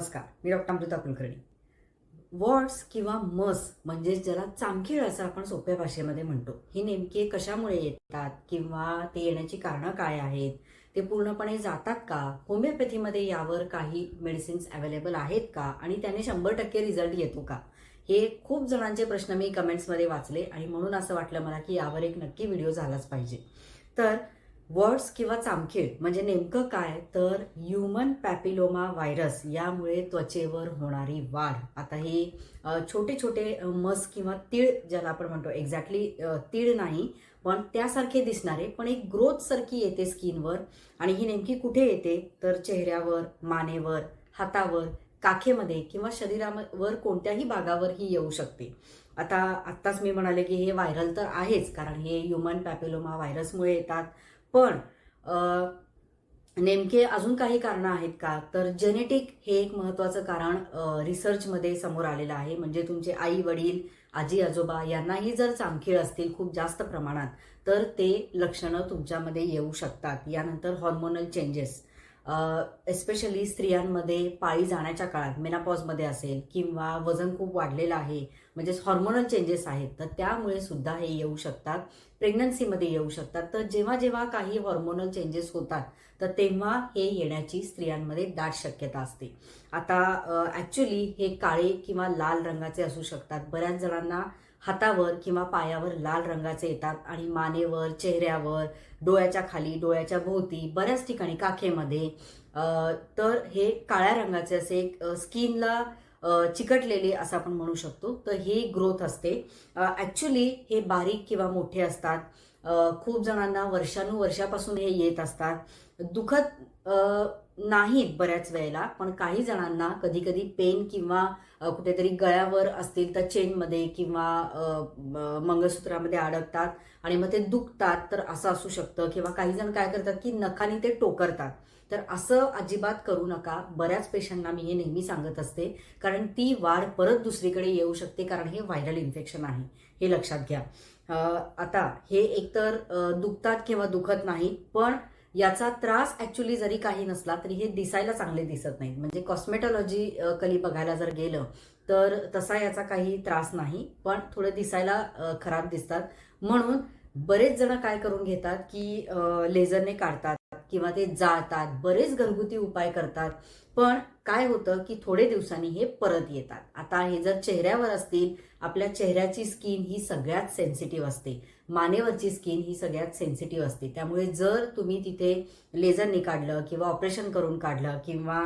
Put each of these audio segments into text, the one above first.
नमस्कार मी doctor Amruta Kulkarni. Wards किंवा मस म्हणजेच ज्याला चामखीळ असं आपण सोप्या भाषेमध्ये म्हणतो. ही नेमके कशामुळे येतात किंवा ते येण्याची कारणं काय आहेत? ते पूर्णपणे जातात का? होमिओपॅथीमध्ये यावर काही मेडिसिन्स अवेलेबल आहेत का? आणि त्याने शंभर टक्के रिझल्ट येतो का? हे खूप जणांचे प्रश्न मी कमेंट्समध्ये वाचले आणि म्हणून असं वाटलं मला की यावर एक नक्की व्हिडिओ झालाच पाहिजे. तर वर्ड्स किंवा चामखीळ म्हणजे नेमकं काय? तर ह्युमन पॅपिलोमा व्हायरस यामुळे त्वचेवर होणारी वाढ. आता हे छोटे छोटे मस किंवा तीळ ज्याला आपण म्हणतो एक्झॅक्टली तीळ नाही पण त्यासारखे दिसणारे पण एक ग्रोथ सारखी येते स्किनवर आणि ही नेमकी कुठे येते? तर चेहऱ्यावर मानेवर हातावर काखेमध्ये किंवा शरीरावर कोणत्याही भागावर ही येऊ शकते. आता आत्ताच मी म्हणाले की हे व्हायरल तर आहेच कारण हे ह्युमन पॅपिलोमा व्हायरसमुळे येतात. पण नेमके अजून काही कारणं आहेत का? तर जेनेटिक हे एक महत्वाचं कारण रिसर्चमध्ये समोर आलेलं आहे. म्हणजे तुमचे आई वडील आजी आजोबा यांनाही जर चांखीळ असतील खूप जास्त प्रमाणात तर ते लक्षणं तुमच्यामध्ये येऊ शकतात. यानंतर हॉर्मोनल चेंजेस एस्पेशली स्त्रियांमध्ये पाळी जाण्याच्या काळात मेनापॉजमध्ये असेल किंवा वजन खूप वाढलेलं आहे म्हणजेच हॉर्मोनल चेंजेस आहेत तर त्यामुळे सुद्धा हे येऊ शकतात. प्रेग्नन्सीमध्ये येऊ शकतात. तर जेव्हा जेव्हा काही हॉर्मोनल चेंजेस होतात तर तेव्हा हे येण्याची स्त्रियांमध्ये दाट शक्यता असते. आता ॲक्च्युली हे काळे किंवा लाल रंगाचे असू शकतात. बऱ्याच जणांना हातावर किंवा पायावर लाल रंगाचे येतात आणि मानेवर चेहऱ्यावर डोळ्याच्या खाली डोळ्याच्या भोवती बऱ्याच ठिकाणी काखेमध्ये तर हे काळ्या रंगाचे असे स्किनला चिकटलेले असं आपण म्हणू शकतो. तर ही ग्रोथ असते. ॲक्च्युली हे बारीक किंवा मोठे असतात. खूप जणांना वर्षानुवर्षापासून हे येत असतात. दुखत नाहीत बऱ्याच वेळेला पण काही जणांना कधी कधी पेन किंवा कुठेतरी गळ्यावर असतील तर चेनमध्ये किंवा मंगळसूत्रामध्ये अडकतात आणि मग ते दुखतात तर असं असू शकतं. किंवा काही जण काय करतात की नखाने ते टोकरतात. तर असं अजिबात करू नका. बऱ्याच पेशंटना मी हे नेहमी सांगत असते. कारण ती वाढ परत दुसरीकडे येऊ शकते कारण हे व्हायरल इन्फेक्शन आहे. हे लक्षात घ्या. आता हे एकतर दुखतात किंवा दुखत नाहीत पण याचा त्रास ॲक्च्युली जरी काही नसला तरी हे दिसायला चांगले दिसत नाहीत. म्हणजे कॉस्मेटॉलॉजी कली बघायला जर गेलं तर तसा याचा काही त्रास नाही पण थोडं दिसायला खराब दिसतात. म्हणून बरेच जण काय करून घेतात की लेझरने काढतात. किंवा ते जाळतात. बरेच घरगुती उपाय करतात. पण काय होतं की थोडे दिवसांनी हे परत येतात. आता हे जर चेहऱ्यावर असतील आपल्या चेहऱ्याची स्किन ही सगळ्यात सेन्सिटिव्ह असते. मानेवरची स्किन ही सगळ्यात सेन्सिटिव्ह असते. त्यामुळे जर तुम्ही तिथे लेझरने काढलं किंवा ऑपरेशन करून काढलं किंवा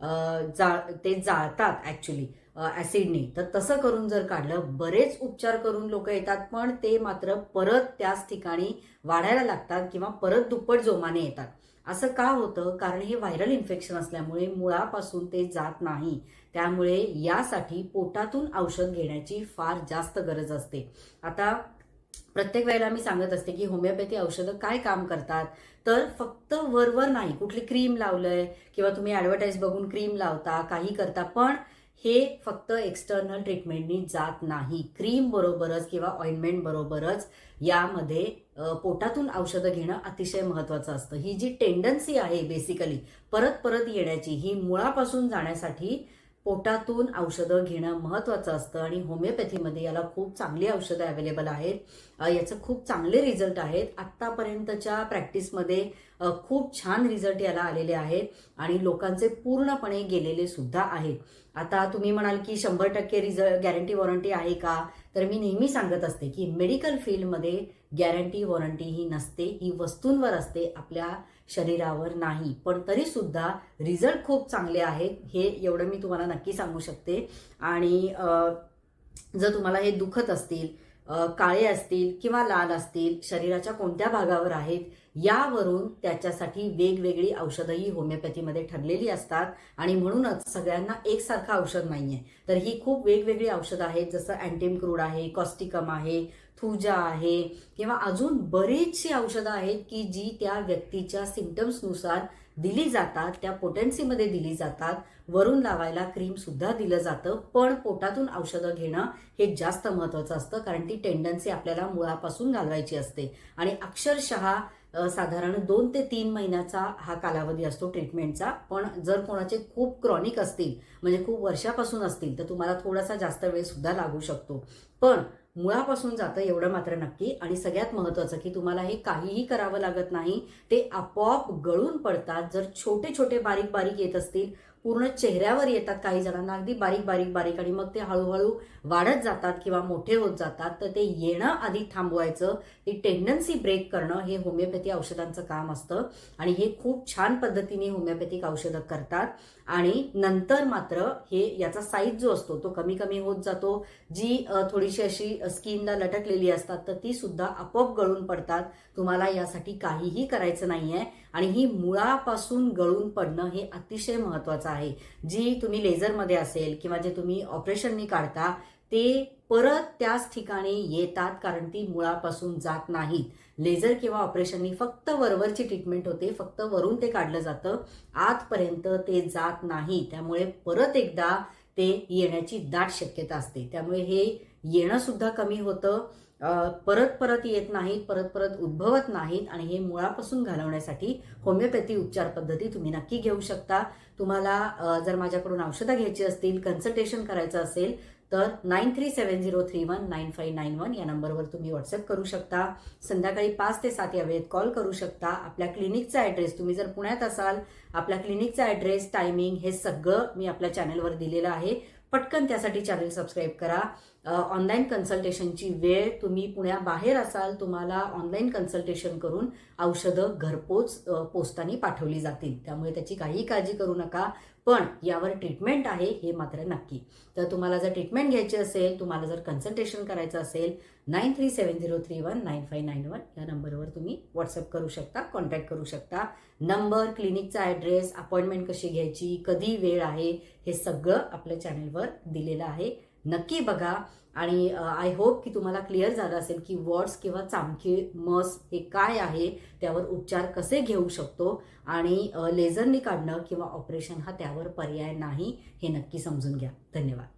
जाळ जा ते जाळतात ॲक्च्युली ॲसिडने तर तसं करून जर काढलं बरेच उपचार करून लोक येतात पण ते मात्र परत त्याच ठिकाणी वाढायला लागतात किंवा परत दुप्पट जोमाने येतात. असं का होतं? कारण हे व्हायरल इन्फेक्शन असल्यामुळे मुळापासून ते जात नाही. त्यामुळे यासाठी पोटातून औषध घेण्याची फार जास्त गरज असते. आता प्रत्येक वेळेला मी सांगत असते की होमिओपॅथी औषधं काय काम करतात? तर फक्त वरवर नाही. कुठली क्रीम लावलंय किंवा तुम्ही ॲडव्हर्टाईज बघून क्रीम लावता काही करता पण हे फक्त एक्सटर्नल ट्रीटमेंटनी जात नाही. क्रीम बरोबरच किंवा ऑइंटमेंट बरोबरच यामध्ये पोटातून औषधं घेणं अतिशय महत्वाचं असतं. ही जी टेंडन्सी आहे बेसिकली परत परत येण्याची ही मुळापासून जाण्यासाठी पोटातून औषधं घेणं महत्त्वाचं असतं आणि होमिओपॅथीमध्ये याला खूप चांगली औषधं अवेलेबल आहेत. याचं खूप चांगले रिझल्ट आहेत. आत्तापर्यंतच्या प्रॅक्टिसमध्ये खूप छान रिझल्ट याला आलेले आहेत आणि लोकांचे पूर्णपणे गेलेले सुद्धा आहेत. आता तुम्ही म्हणाल की शंभर टक्के रिझल्ट गॅरंटी वॉरंटी आहे का? तर मी नेहमी सांगत असते की मेडिकल फील्डमध्ये गॅरंटी वॉरंटी ही नसते ही वस्तूंवर असते आपल्या शरीरावर नाही. पण तरी सुद्धा रिझल्ट खूप चांगले आहेत हे एवढं मी तुम्हाला नक्की सांगू शकते. आणि जर तुम्हाला हे दुखत असतील काळे असतील किंवा लाल असतील शरीराच्या कोणत्या भागावर आहेत यावरून त्याच्यासाठी वेगवेगळी औषधं ही होमिओपॅथीमध्ये ठरलेली असतात. आणि म्हणूनच सगळ्यांना एकसारखं औषध नाही आहे तर ही खूप वेगवेगळी औषधं आहेत जसं अँटीम क्रूड आहे कॉस्टिकम आहे थुजा आहे किंवा अजून बरीचशी औषधं आहेत की जी त्या व्यक्तीच्या सिमटम्सनुसार दिली जातात त्या पोटेन्सीमध्ये दिली जातात. वरून लावायला क्रीम सुद्धा दिलं जातं. पण पोटातून औषधं घेणं हे जास्त महत्वाचं असतं कारण ती टेंडन्सी आपल्याला मुळापासून घालवायची असते. आणि अक्षरशः साधारण दोन ते तीन महिन्याचा हा कालावधी असतो ट्रीटमेंटचा पण जर कोणाचे खूप क्रॉनिक असतील म्हणजे खूप वर्षापासून असतील तर तुम्हाला थोडासा जास्त वेळ सुद्धा लागू शकतो. पण मुळापासून जातं एवढं मात्र नक्की. आणि सगळ्यात महत्वाचं की तुम्हाला हे काहीही करावं लागत नाही. ते आपोआप गळून पडतात. जर छोटे छोटे बारीक बारीक येत असतील पूर्ण चेहऱ्यावर येतात काही जणांना. अगदी बारीक बारीक बारीक. आणि मग ते हळूहळू वाढत जातात किंवा मोठे होत जातात. तर ते येणं आधी थांबवायचं. ती टेंडन्सी ब्रेक करणं हे होमिओपॅथी औषधांचं काम असतं. आणि हे खूप छान पद्धतीने होमिओपॅथिक औषधं करतात. आणि नंतर मात्र हे याचा साईज जो असतो तो कमी कमी होत जातो. जी थोडीशी अशी स्किनला लटकलेली असतात तर ती सुद्धा आपोआप गळून पडतात. तुम्हाला यासाठी काहीही करायचं नाहीये. आणि ही मुळापासून गळून पडणं हे अतिशय महत्त्वाचं आहे. जी तुम्ही लेझरमध्ये असेल किंवा जे तुम्ही ऑपरेशननी काढता ते परत त्याच ठिकाणी येतात कारण ती मुळापासून जात नाहीत. लेझर किंवा ऑपरेशननी फक्त वरवरची ट्रीटमेंट होते फक्त वरून ते काढलं जातं. आतपर्यंत ते जात नाही. त्यामुळे परत एकदा ते येण्याची दाट शक्यता असते. त्यामुळे हे येणंसुद्धा कमी होतं. परत परत येत नाहीत परत परत उद्भवत नाहीत आणि हे मुळापासून घालवण्यासाठी होमिओपॅथी उपचार पद्धती तुम्ही नक्की घेऊ शकता. तुम्हाला जर माझ्याकडून औषधं घ्यायची असतील कन्सल्टेशन करायचं असेल तर nine three seven zero three one nine five nine one या नंबरवर तुम्ही व्हॉट्सअप करू शकता. संध्याकाळी पाच ते सात या वेळेत कॉल करू शकता. आपल्या क्लिनिकचा ॲड्रेस तुम्ही जर पुण्यात असाल आपल्या क्लिनिकचा ॲड्रेस टायमिंग हे सगळं मी आपल्या चॅनलवर दिलेलं आहे. पटकन त्यासाठी चॅनल सबस्क्राईब करा. ऑनलाईन कन्सल्टेशनची वेळ तुम्ही पुण्याबाहेर असाल तुम्हाला ऑनलाईन कन्सल्टेशन करून औषधं घरपोच पोस्टाने पाठवली जातील. त्यामुळे त्याची काहीही काळजी करू नका. पण यावर ट्रीटमेंट आहे हे मात्र नक्की. तर तुम्हाला जर ट्रीटमेंट घ्यायची असेल तुम्हाला जर कन्सल्टेशन करायचं असेल nine three seven zero three one nine five nine one या नंबरवर तुम्ही व्हॉट्सअप करू शकता कॉन्टॅक्ट करू शकता. नंबर क्लिनिकचा ॲड्रेस अपॉइंटमेंट कशी घ्यायची कधी वेळ आहे हे सगळं आपल्या चॅनलवर दिलेलं आहे. नक्की बघा. आणि आय होप की तुम्हाला क्लिअर झालं असेल की वॉर्ड्स किंवा चामकी मस हे काय आहे त्यावर उपचार कसे घेऊ शकतो आणि लेझरनी काढणं किंवा ऑपरेशन हा त्यावर पर्याय नाही हे नक्की समजून घ्या. धन्यवाद.